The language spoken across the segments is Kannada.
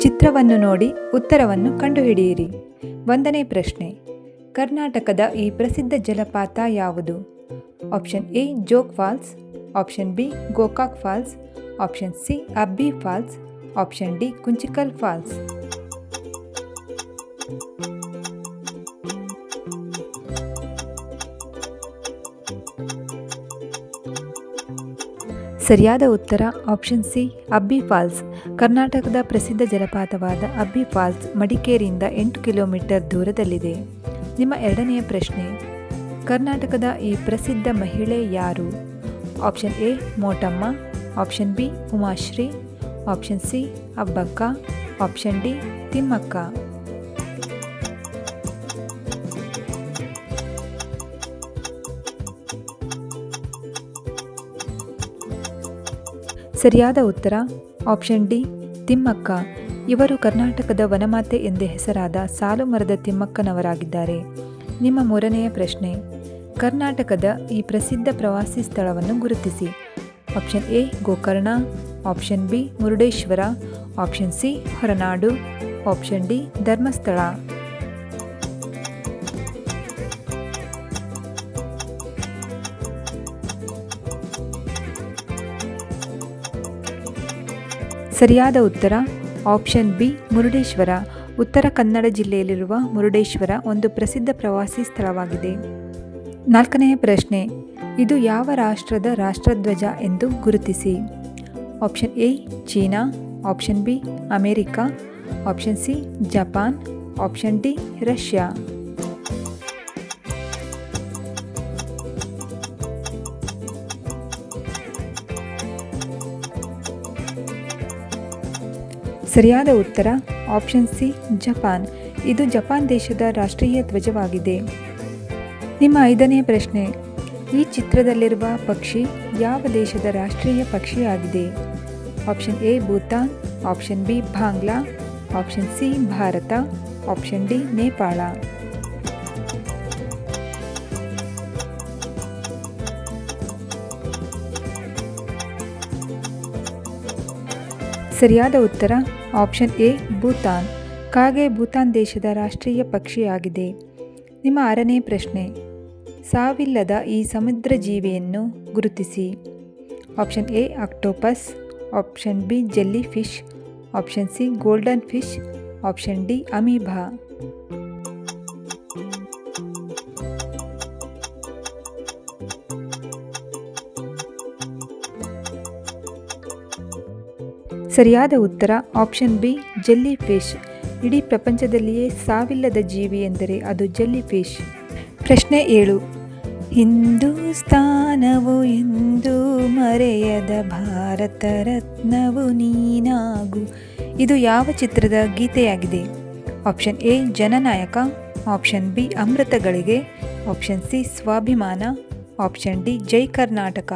ಚಿತ್ರವನ್ನು ನೋಡಿ ಉತ್ತರವನ್ನು ಕಂಡುಹಿಡಿಯಿರಿ. ಒಂದನೇ ಪ್ರಶ್ನೆ, ಕರ್ನಾಟಕದ ಈ ಪ್ರಸಿದ್ಧ ಜಲಪಾತ ಯಾವುದು? Option A Jog falls, option B, Gokak falls, option C, Abbi falls, option D, Kunchikal falls. ಸರಿಯಾದ ಉತ್ತರ ಆಪ್ಷನ್ ಸಿ ಅಬ್ಬಿ ಫಾಲ್ಸ್ ಕರ್ನಾಟಕದ ಪ್ರಸಿದ್ಧ ಜಲಪಾತವಾದ ಅಬ್ಬಿ ಫಾಲ್ಸ್ ಮಡಿಕೇರಿಯಿಂದ ಎಂಟು ಕಿಲೋಮೀಟರ್ ದೂರದಲ್ಲಿದೆ. ನಿಮ್ಮ ಎರಡನೆಯ ಪ್ರಶ್ನೆ, ಕರ್ನಾಟಕದ ಈ ಪ್ರಸಿದ್ಧ ಮಹಿಳೆ ಯಾರು? Option A Motamma. Option B Umashree. Option C Abbakka. Option D Thimmakka. ಸರಿಯಾದ ಉತ್ತರ? Option D, Thimmakka. ಇವರು ಕರ್ನಾಟಕದ ವನಮಾತೆ ಎಂದೇ ಹೆಸರಾದ ಸಾಲು ಮರದ ತಿಮ್ಮಕ್ಕನವರಾಗಿದ್ದಾರೆ. ನಿಮ್ಮ ಮೂರನೆಯ ಪ್ರಶ್ನೆ. ಕರ್ನಾಟಕದ ಈ ಪ್ರಸಿದ್ಧ ಪ್ರವಾಸಿ ಸ್ಥಳವನ್ನು ಗುರುತಿಸಿ. Option A, Gokarna. Option B, Murudeshwar. Option C, Horanadu. Option D, Dharmasthala. ಸರಿಯಾದ ಉತ್ತರ? Option B, Murudeshwar. ಉತ್ತರ ಕನ್ನಡ ಜಿಲ್ಲೆಯಲ್ಲಿರುವ ಮುರುಡೇಶ್ವರ ಒಂದು ಪ್ರಸಿದ್ಧ ಪ್ರವಾಸಿ ಸ್ಥಳವಾಗಿದೆ. ನಾಲ್ಕನೆಯ ಪ್ರಶ್ನೆ, ಇದು ಯಾವ ರಾಷ್ಟ್ರದ ರಾಷ್ಟ್ರಧ್ವಜ ಎಂದು ಗುರುತಿಸಿ? Option A, China. Option B, America. Option C, Japan. Option D, Russia. ಸರಿಯಾದ ಉತ್ತರ ಆಪ್ಷನ್ ಸಿ ಜಪಾನ್. ಇದು ಜಪಾನ್ ದೇಶದ ರಾಷ್ಟ್ರೀಯ ಧ್ವಜವಾಗಿದೆ. ನಿಮ್ಮ ಐದನೇ ಪ್ರಶ್ನೆ, ಈ ಚಿತ್ರದಲ್ಲಿರುವ ಪಕ್ಷಿ ಯಾವ ದೇಶದ ರಾಷ್ಟ್ರೀಯ ಪಕ್ಷಿಯಾಗಿದೆ? Option A Bhutan. Option B Bangla. Option C Bharat. Option D Nepal. ಸರಿಯಾದ ಉತ್ತರ, ಆಪ್ಷನ್ ಎ, ಭೂತಾನ್. ಕಾಗೆ ಭೂತಾನ್ ದೇಶದ ರಾಷ್ಟ್ರೀಯ ಪಕ್ಷಿಯಾಗಿದೆ. ನಿಮ್ಮ ಆರನೇ ಪ್ರಶ್ನೆ. ಸಾವಿಲ್ಲದ ಈ ಸಮುದ್ರ ಜೀವಿಯನ್ನು ಗುರುತಿಸಿ. Option A, octopus. Option B jellyfish option C, golden fish. Option D, amoeba. ಸರಿಯಾದ ಉತ್ತರ ಆಪ್ಷನ್ ಬಿ, ಜೆಲ್ಲಿ ಫಿಶ್. ಇಡೀ ಪ್ರಪಂಚದಲ್ಲಿಯೇ ಸಾವಿಲ್ಲದ ಜೀವಿ ಎಂದರೆ ಅದು ಜೆಲ್ಲಿ ಫಿಶ್. ಪ್ರಶ್ನೆ ಏಳು. ಹಿಂದೂಸ್ತಾನವು ಎಂದು ಮರೆಯದ ಭಾರತ ರತ್ನವು ನೀನಾಗು. ಇದು ಯಾವ ಚಿತ್ರದ ಗೀತೆಯಾಗಿದೆ? Option A, Jananayaka. Option B, Amruthagalige. Option C, Swabhimana. Option D, Jai Karnataka.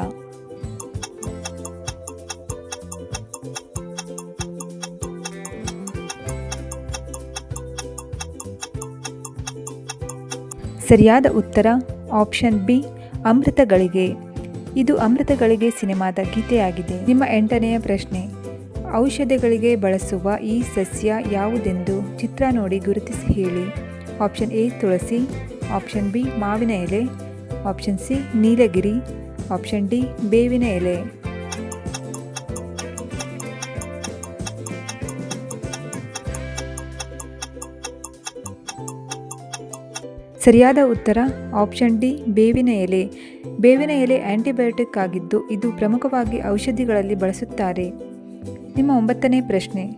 ಸರಿಯಾದ ಉತ್ತರ ಆಪ್ಷನ್ ಬಿ, ಅಮೃತಗಳಿಗೆ. ಇದು ಅಮೃತಗಳಿಗೆ ಸಿನಿಮಾದ ಗೀತೆಯಾಗಿದೆ. ನಿಮ್ಮ ಎಂಟನೆಯ ಪ್ರಶ್ನೆ, ಔಷಧಿಗಳಿಗೆ ಬಳಸುವ ಈ ಸಸ್ಯ ಯಾವುದೆಂದು ಚಿತ್ರ ನೋಡಿ ಗುರುತಿಸಿ ಹೇಳಿ. ಆಪ್ಷನ್ ಎ, ತುಳಸಿ. ಆಪ್ಷನ್ ಬಿ, ಮಾವಿನ ಎಲೆ. ಆಪ್ಷನ್ ಸಿ, ನೀಲಗಿರಿ. ಆಪ್ಷನ್ ಡಿ, ಬೇವಿನ ಎಲೆ. ಸರಿಯಾದ ಉತ್ತರ ಆಪ್ಷನ್ ಡಿ, ಬೇವಿನ ಎಲೆ. ಬೇವಿನ ಎಲೆ ಆ್ಯಂಟಿಬಯೋಟಿಕ್ ಆಗಿದ್ದು ಇದು ಪ್ರಮುಖವಾಗಿ ಔಷಧಿಗಳಲ್ಲಿ ಬಳಸುತ್ತಾರೆ. ನಿಮ್ಮ ಒಂಬತ್ತನೇ ಪ್ರಶ್ನೆ.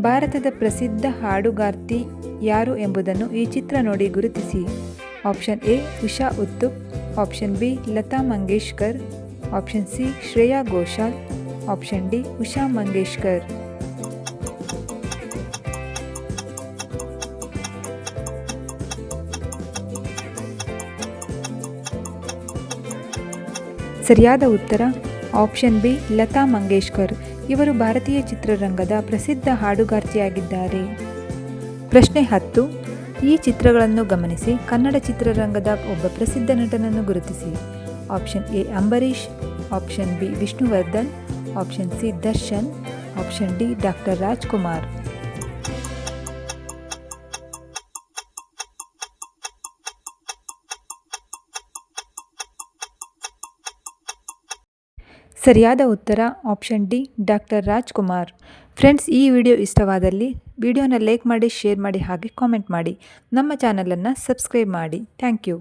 ಭಾರತದ ಪ್ರಸಿದ್ಧ ಹಾಡುಗಾರ್ತಿ ಯಾರು ಎಂಬುದನ್ನು ಈ ಚಿತ್ರ ನೋಡಿ ಗುರುತಿಸಿ. Option A, Usha Uthup. Option B, Lata Mangeshkar. Option C, Shreya Ghoshal. Option D, Usha Mangeshkar. ಸರಿಯಾದ ಉತ್ತರ? Option B, Lata Mangeshkar. ಇವರು ಭಾರತೀಯ ಚಿತ್ರರಂಗದ ಪ್ರಸಿದ್ಧ ಹಾಡುಗಾರ್ತಿಯಾಗಿದ್ದಾರೆ. ಪ್ರಶ್ನೆ ಹತ್ತು, ಈ ಚಿತ್ರಗಳನ್ನು ಗಮನಿಸಿ, ಕನ್ನಡ ಚಿತ್ರರಂಗದ ಒಬ್ಬ ಪ್ರಸಿದ್ಧ ನಟನನ್ನು ಗುರುತಿಸಿ. Option A, Ambareesh. Option B, Vishnuvardhan. Option C, Darshan. Option D, doctor Rajkumar. ಸರಿಯಾದ ಉತ್ತರ option D doctor Rajkumar. Friends ಈ ವಿಡಿಯೋ ಇಷ್ಟವಾದಲ್ಲಿ ವಿಡಿಯೋನ ಲೈಕ್ ಮಾಡಿ ಶೇರ್ ಮಾಡಿ ಹಾಗೆ ಕಾಮೆಂಟ್ ಮಾಡಿ. ನಮ್ಮ ಚಾನಲನ್ನು ಸಬ್ಸ್ಕ್ರೈಬ್ ಮಾಡಿ. Thank you